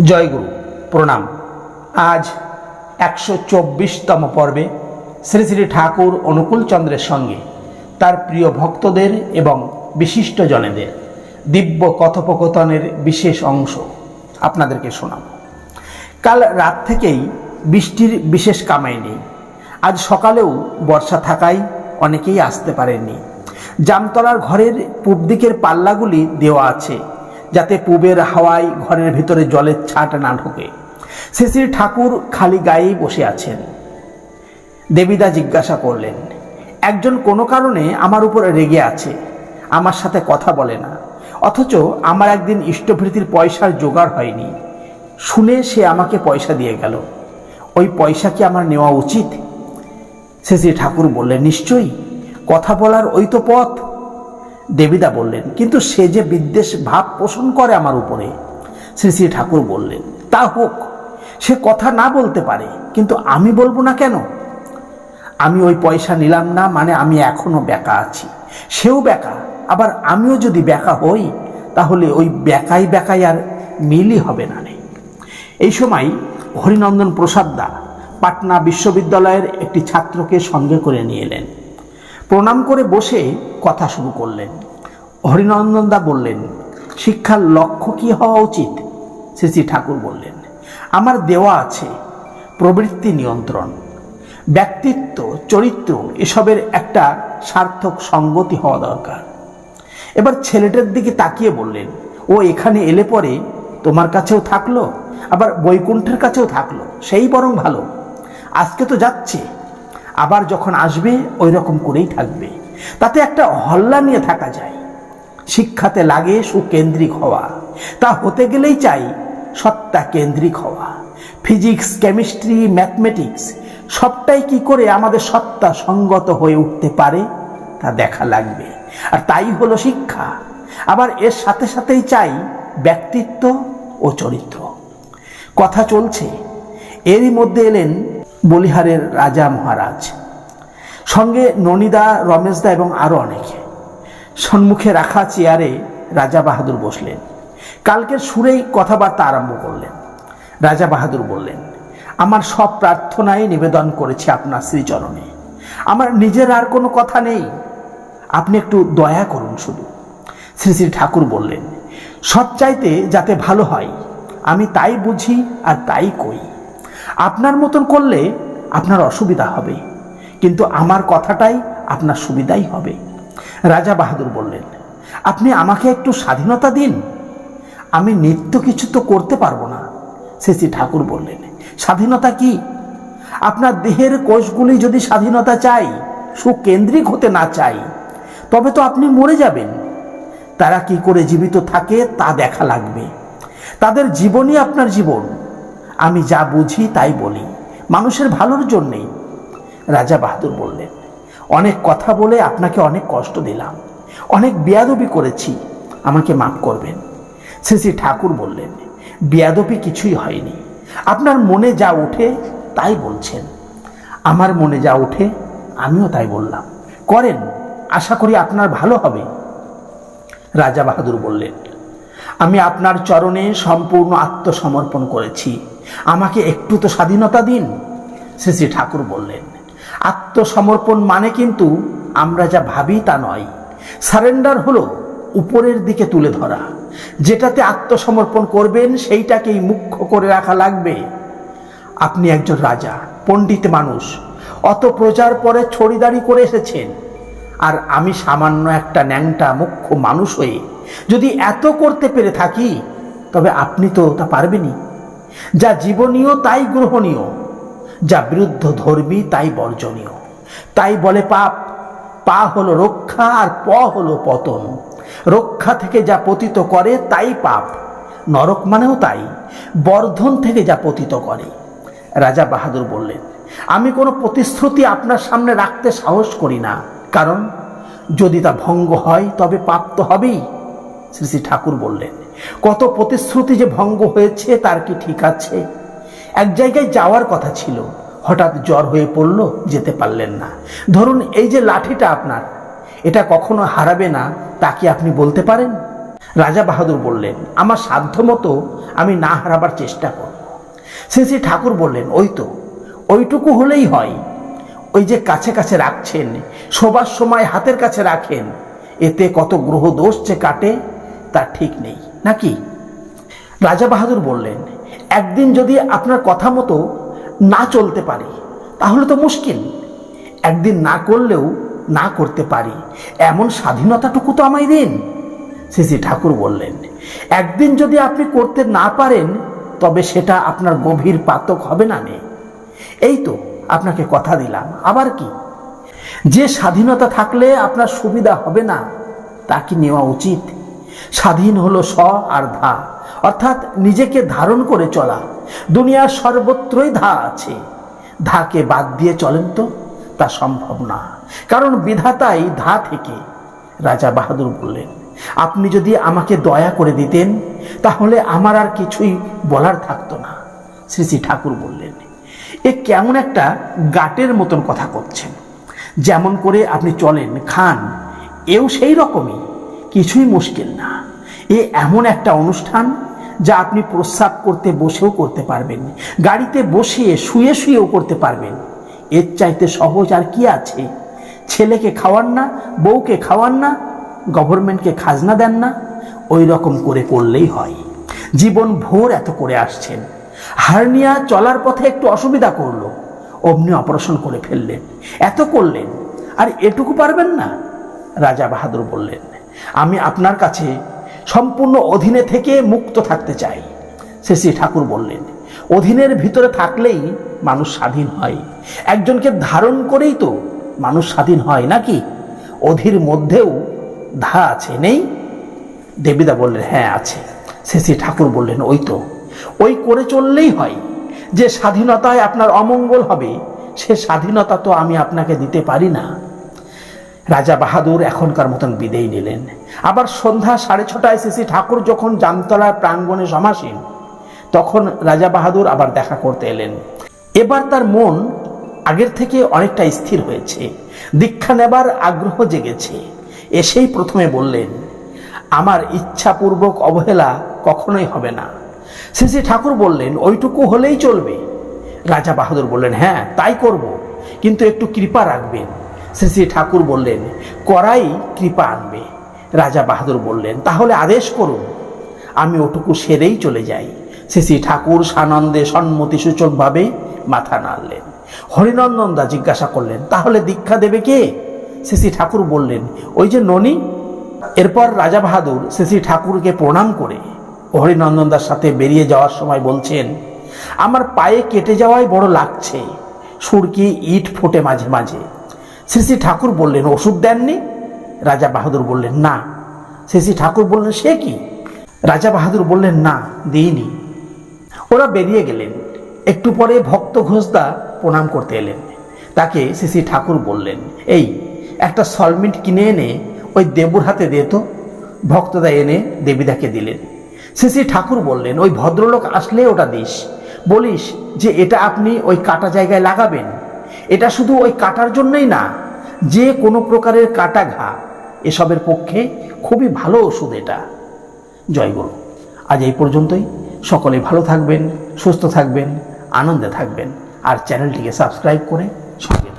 জয়গুরু, প্রণাম। আজ একশো চব্বিশতম পর্বে শ্রী শ্রী ঠাকুর অনুকূল চন্দ্রের সঙ্গে তার প্রিয় ভক্তদের এবং বিশিষ্ট জনেদের দিব্য কথোপকথনের বিশেষ অংশ আপনাদেরকে শোনাব। কাল রাত থেকেই বৃষ্টির বিশেষ কামাই নেই। আজ সকালেও বর্ষা থাকায় অনেকেই আসতে পারেননি। জামতলার ঘরের পূব দিকের পাল্লাগুলি দেওয়া আছে। যাতে পূবের হাওয়ায় ঘরের ভিতরে জলের ছাট না ঢোকে। শ্রী ঠাকুর খালি গায়েই বসে আছেন। দেবীদা জিজ্ঞাসা করলেন, একজন কোনো কারণে আমার উপরে রেগে আছে, আমার সাথে কথা বলে না, অথচ আমার একদিন ইষ্টভৃতির পয়সার জোগাড় হয়নি। শুনে সে আমাকে পয়সা দিয়ে গেল। ওই পয়সা কি আমার নেওয়া উচিত? শ্রী ঠাকুর বললেন, নিশ্চয়ই। কথা বলার ওই তো পথ। দেবীদা বললেন, কিন্তু সে যে বিদ্বেষ ভাব পোষণ করে আমার উপরে, শ্রী শ্রী ঠাকুর বললেন, তা হোক, সে কথা না বলতে পারে, কিন্তু আমি বলব না কেন? আমি ওই পয়সা নিলাম না মানে আমি এখনও বেকা আছি। সেও বেকা, আবার আমিও যদি বেকা হই, তাহলে ওই বেকাই বেকাই আর মিলই হবে না নেই এই সময় হরিনন্দন প্রসাদ দা পাটনা বিশ্ববিদ্যালয়ের একটি ছাত্রকে সঙ্গে করে নিয়ে এলেন। প্রণাম করে বসে কথা শুরু করলেন। হরিনন্দন দা বললেন, শিক্ষার লক্ষ্য কি হওয়া উচিত? শ্রী শ্রী ঠাকুর বললেন, আমার দেওয়া আছে প্রবৃত্তি নিয়ন্ত্রণ, ব্যক্তিত্ব, চরিত্র, এসবের একটা সার্থক সঙ্গতি হওয়া দরকার। এবার ছেলেটার দিকে তাকিয়ে বললেন, ও এখানে এলে পরে তোমার কাছেও থাকল, আবার বৈকুণ্ঠের কাছেও থাকল, সেই বরং ভালো। আজকে তো যাচ্ছে আবার যখন আসবে ওই রকম করেই থাকবে। তাতে একটা হল্লা নিয়ে থাকা যায়। শিক্ষাতে লাগে সুকেন্দ্রিক হওয়া। তা হতে গেলেই চাই সত্তা কেন্দ্রিক হওয়া। ফিজিক্স, কেমিস্ট্রি, ম্যাথমেটিক্স, সবটাই কি করে আমাদের সত্তা সঙ্গত হয়ে উঠতে পারে, তা দেখা লাগবে। আর তাই হলো শিক্ষা। আবার এর সাথে সাথেই চাই ব্যক্তিত্ব ও চরিত্র। কথা চলছে। এরই মধ্যে এলেন বলিহারের রাজা মহারাজ। সঙ্গে ননিদা, রমেশদা এবং আরও অনেকে। সম্মুখে রাখা চেয়ারে রাজা বাহাদুর বসলেন। কালকের সুরেই কথাবার্তা আরম্ভ করলেন। রাজা বাহাদুর বললেন, আমার সব প্রার্থনাই নিবেদন করেছি আপনার শ্রীচরণে। আমার নিজের আর কোনো কথা নেই। আপনি একটু দয়া করুন শুধু। শ্রী শ্রী ঠাকুর বললেন সব চাইতে যাতে ভালো হয়, আমি তাই বুঝি আর তাই কই আপনার মতন করলে আপনার অসুবিধা হবে। কিন্তু আমার কথাটাই আপনার সুবিধাই হবে। রাজা বাহাদুর বললেন, আপনি আমাকে একটু স্বাধীনতা দিন। আমি নিত্য কিছু তো করতে পারব না। শ্রী ঠাকুর বললেন, স্বাধীনতা কি? আপনার দেহের কোষগুলি যদি স্বাধীনতা চাই, সুকেন্দ্রিক হতে না চাই, তবে তো আপনি মরে যাবেন। তারা কি করে জীবিত থাকে তা দেখা লাগবে। তাদের জীবনই আপনার জীবন। আমি যা বুঝি তাই বলি। মানুষের ভালোর জন্যেই। রাজা বাহাদুর বললেন, অনেক কথা বলে আপনাকে অনেক কষ্ট দিলাম। অনেক বেয়াদবি করেছি। আমাকে মাফ করবেন। শ্রী শ্রী ঠাকুর বললেন, বেয়াদবি কিছুই হয়নি। আপনার মনে যা ওঠে তাই বলছেন। আমার মনে যা ওঠে আমিও তাই বললাম। করেন, আশা করি আপনার ভালো হবে। রাজা বাহাদুর বললেন, আমি আপনার চরণে সম্পূর্ণ আত্মসমর্পণ করেছি। আমাকে একটু তো স্বাধীনতা দিন, শ্রী শ্রী ঠাকুর বললেন। আত্মসমর্পণ মানে কিন্তু আমরা যা ভাবি তা নয়। সারেন্ডার হলো উপরের দিকে তুলে ধরা। যেটাতে আত্মসমর্পণ করবেন সেইটাকেই মুখ্য করে রাখা লাগবে। আপনি একজন রাজা, পণ্ডিত মানুষ, অত প্রচার পরে ছড়িদারি করে এসেছেন। আর আমি সামান্য একটা ন্যাংটা মুখ্য মানুষ হয়ে যদি এত করতে পেরে থাকি, তবে আপনি তো তা পারবেনই। যা জীবনীয় তাই গ্রহণীয়, যা বিরুদ্ধ ধর্মী তাই বর্জনীয়। তাই বলে পাপ, পা হলো রক্ষা আর প হলো পতন। রক্ষা থেকে যা পতিত করে তাই পাপ, নরক মানেও তাই, বর্ধন থেকে যা পতিত করে। রাজা বাহাদুর বললেন, আমি কোনো প্রতিশ্রুতি আপনার সামনে রাখতে সাহস করি না, কারণ যদি তা ভঙ্গ হয় তবে পাপ তো হবেই। শ্রী শ্রী ঠাকুর বললেন, কত প্রতিশ্রুতি যে ভঙ্গ হয়েছে, তার কি ঠিক আছে? এক জায়গায় যাওয়ার কথা ছিল, হঠাৎ জ্বর হয়ে পড়ল, যেতে পারলেন না। ধরুন এই যে লাঠিটা আপনার, এটা কখনো হারাবে না, তা কি আপনি বলতে পারেন? রাজা বাহাদুর বললেন, আমার সাধ্য মতো আমি না হারাবার চেষ্টা করব। শ্রী শ্রী ঠাকুর বললেন, ওই তো, ওইটুকু হলেই হয়। ওই যে কাছে কাছে রাখছেন, শোবার সময় হাতের কাছে রাখেন, এতে কত গ্রহ দোষ যে কাটে তা ঠিক নেই। নাকি? রাজা বাহাদুর বললেন, একদিন যদি আপনার কথা মতো না চলতে পারি, তাহলে তো মুশকিল। একদিন না করলেও না করতে পারি। এমন স্বাধীনতাটুকু তো আমায় দিন। শ্রী ঠাকুর বললেন, একদিন যদি আপনি করতে না পারেন, তবে সেটা আপনার গভীর পাতক হবে না নে। এই তো আপনাকে কথা দিলাম। আবার কি? যে স্বাধীনতা থাকলে আপনার সুবিধা হবে না, তা কি নেওয়া উচিত? স্বাধীন হলো স আর ধা। অর্থাৎ নিজেকে ধারণ করে চলা। দুনিয়ার সর্বত্রই ধা আছে। ধাকে বাদ দিয়ে চলেন তো, তা সম্ভব না। কারণ বিধাতাই ধা থেকে। রাজা বাহাদুর বললেন, আপনি যদি আমাকে দয়া করে দিতেন, তাহলে আমার আর কিছুই বলার থাকতো না। শ্রী শ্রী ঠাকুর বললেন, এ কেমন একটা গাটের মতন কথা করছেন। যেমন করে আপনি চলেন, খান, এও সেই রকমই। কিছুই মুশকিল না। এ এমন একটা অনুষ্ঠান যা আপনি প্রস্রাব করতে বসেও করতে পারবেন, গাড়িতে বসে শুয়ে শুয়েও করতে পারবেন। এর চাইতে সহজ আর কি আছে? ছেলেকে খাওয়ান না, বউকে খাওয়ান না, গভর্নমেন্টকে খাজনা দেন না, ওই রকম করে করলেই হয়। জীবন ভোর এত করে আসছেন হার্নিয়া চলার পথে একটু অসুবিধা করল। অমনি অপারেশন করে ফেললেন। এত করলেন, আর এটুকু পারবেন না? রাজা বাহাদুর বললেন আমি আপনার কাছে সম্পূর্ণ অধীনে থেকে মুক্ত থাকতে চাই। সে শ্রী ঠাকুর বললেন, অধীনের ভিতরে থাকলেই মানুষ স্বাধীন হয়। একজনকে ধারণ করেই তো মানুষ স্বাধীন হয়, নাকি? অধীর মধ্যেও ধা আছে, নেই? দেবীদা বললেন হ্যাঁ আছে। সে শ্রী ঠাকুর বললেন, ওই তো। ওই করে চললেই হয়। যে স্বাধীনতায় আপনার অমঙ্গল হবে, সে স্বাধীনতা তো আমি আপনাকে দিতে পারি না। রাজা বাহাদুর এখনকার মতন বিদেয় নিলেন। আবার সন্ধ্যা সাড়ে ছটায় শ্রী ঠাকুর যখন জামতলার প্রাঙ্গণে সমাসীন, তখন রাজা বাহাদুর আবার দেখা করতে এলেন। এবার তার মন আগের থেকে অনেকটা স্থির হয়েছে, দীক্ষা নেবার আগ্রহ জেগেছে। এসেই প্রথমে বললেন, আমার ইচ্ছাপূর্বক অবহেলা কখনোই হবে না। শ্রী শ্রী ঠাকুর বললেন, ওইটুকু হলেই চলবে। রাজা বাহাদুর বললেন হ্যাঁ তাই করব, কিন্তু একটু কৃপা রাখবেন। শ্রী শ্রী ঠাকুর বললেন, করাই কৃপা আনবে। রাজা বাহাদুর বললেন, তাহলে আদেশ করুন, আমি ওটুকু সেরেই চলে যাই। শ্রী শ্রী ঠাকুর সানন্দে সম্মতি সূচকভাবে মাথা নাড়লেন। হরিনন্দনদা জিজ্ঞাসা করলেন, তাহলে দীক্ষা দেবে কে? শ্রী শ্রী ঠাকুর বললেন, ওই যে ননী। এরপর রাজা বাহাদুর শ্রী শ্রী ঠাকুরকে প্রণাম করে হরিনন্দন দার সাথে বেরিয়ে যাওয়ার সময় বলছেন, আমার পায়ে কেটে যাওয়াই বড় লাগছে। সুরকি ইট ফোটে মাঝে মাঝে। শ্রী শ্রী ঠাকুর বললেন, ওষুধ দেননি? রাজা বাহাদুর বললেন, না। শ্রী শ্রী ঠাকুর বললেন, সে কি? রাজা বাহাদুর বললেন, না, দিইনি। ওরা বেরিয়ে গেলেন। একটু পরে ভক্ত ঘোষদা প্রণাম করতে এলেন। তাকে শ্রী শ্রী ঠাকুর বললেন, এই, একটা সলমিন্ট কিনে এনে ওই দেবুর হাতে দে তো। ভক্তদা এনে দেবীদাকে দিলেন। শ্রী শ্রী ঠাকুর বললেন, ওই ভদ্রলোক আসলে ওটা দিস। বলিস যে এটা আপনি ওই কাটা জায়গায় লাগাবেন। এটা শুধু ওই কাটার জন্যই না যে কোনো প্রকারের কাটা ঘা এসবের পক্ষে খুবই ভালো ওষুধ এটা। জয় গুরু। আজ এই পর্যন্তই। সকলে ভালো থাকবেন, সুস্থ থাকবেন, আনন্দে থাকবেন। আর চ্যানেলটিকে সাবস্ক্রাইব করে সঙ্গে